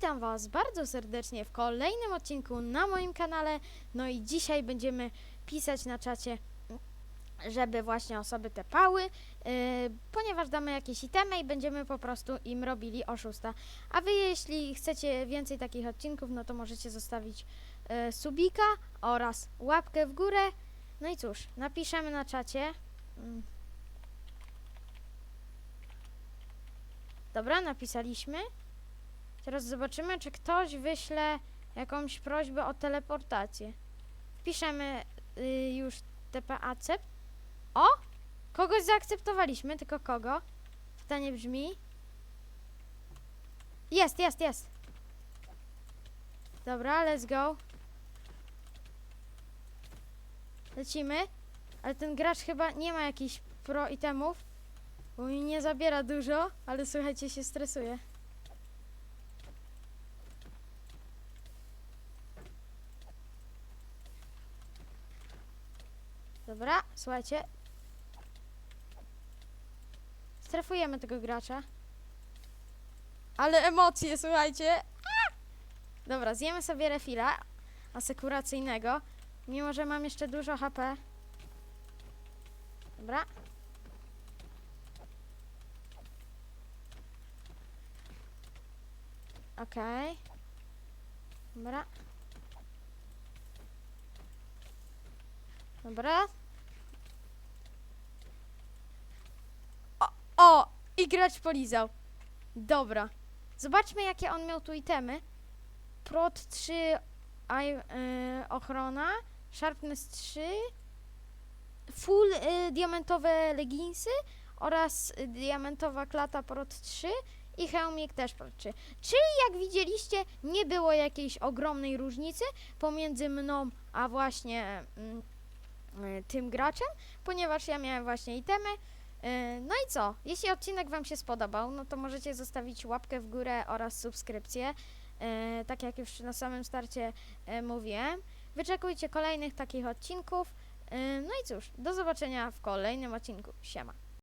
Witam Was bardzo serdecznie w kolejnym odcinku na moim kanale. No i dzisiaj będziemy pisać na czacie, żeby właśnie osoby tepały, yy, ponieważ damy jakieś itemy i będziemy po prostu im robili oszusta. A Wy jeśli chcecie więcej takich odcinków, no to możecie zostawić yy, subika oraz łapkę w górę. No i cóż, napiszemy na czacie. Mm. Dobra, napisaliśmy. Teraz zobaczymy, czy ktoś wyśle jakąś prośbę o teleportację. Wpiszemy y, już TP accept. O! Kogoś zaakceptowaliśmy, tylko kogo? Pytanie brzmi. Jest, jest, jest. Dobra, let's go. Lecimy. Ale ten gracz chyba nie ma jakichś pro itemów, bo mi nie zabiera dużo, ale słuchajcie, się stresuje. Dobra, słuchajcie. Strefujemy tego gracza. Ale emocje, słuchajcie. Dobra, zjemy sobie refila asekuracyjnego. Mimo, że mam jeszcze dużo HP. Dobra. Okej. Dobra. Dobra. O, o! I gracz polizał. Dobra. Zobaczmy, jakie on miał tu itemy. Prot 3, aj, y, ochrona, Sharpness 3, full y, diamentowe leginsy oraz y, diamentowa klata Prot 3 i hełmik też Prot 3. Czyli jak widzieliście, nie było jakiejś ogromnej różnicy pomiędzy mną a właśnie mm, tym graczem, ponieważ ja miałem właśnie itemy. Y, No i co? Jeśli odcinek Wam się spodobał, no to możecie zostawić łapkę w górę oraz subskrypcję. Y, Tak jak już na samym starcie y, mówiłem. Wyczekujcie kolejnych takich odcinków. No i cóż, do zobaczenia w kolejnym odcinku. Siema.